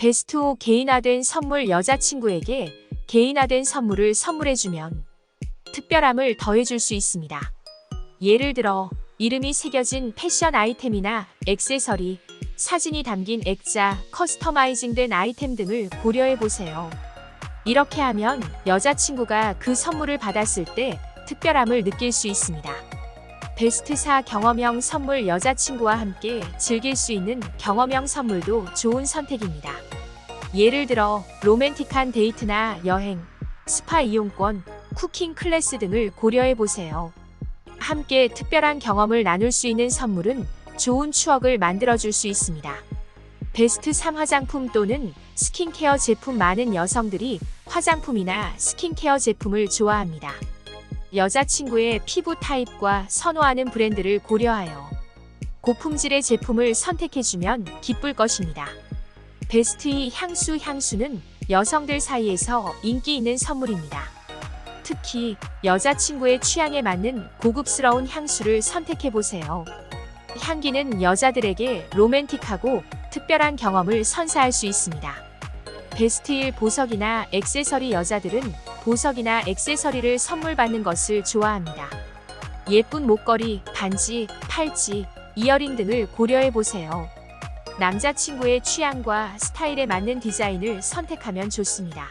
베스트 5 개인화된 선물 여자친구에게 개인화된 선물을 선물해주면 특별함을 더해줄 수 있습니다. 예를 들어 이름이 새겨진 패션 아이템이나 액세서리, 사진이 담긴 액자, 커스터마이징된 아이템 등을 고려해 보세요. 이렇게 하면 여자친구가 그 선물을 받았을 때 특별함을 느낄 수 있습니다. 베스트 4 경험형 선물 여자친구와 함께 즐길 수 있는 경험형 선물도 좋은 선택입니다. 예를 들어 로맨틱한 데이트나 여행, 스파 이용권, 쿠킹 클래스 등을 고려해 보세요. 함께 특별한 경험을 나눌 수 있는 선물은 좋은 추억을 만들어 줄 수 있습니다. 베스트 3 화장품 또는 스킨케어 제품 많은 여성들이 화장품이나 스킨케어 제품을 좋아합니다. 여자친구의 피부 타입과 선호하는 브랜드를 고려하여 고품질의 제품을 선택해주면 기쁠 것입니다. 베스트 2 향수 향수는 여성들 사이에서 인기 있는 선물입니다. 특히 여자친구의 취향에 맞는 고급스러운 향수를 선택해 보세요. 향기는 여자들에게 로맨틱하고 특별한 경험을 선사할 수 있습니다. 베스트 1 보석이나 액세서리 여자들은 보석이나 액세서리를 선물 받는 것을 좋아합니다. 예쁜 목걸이, 반지, 팔찌, 이어링 등을 고려해 보세요. 남자친구의 취향과 스타일에 맞는 디자인을 선택하면 좋습니다.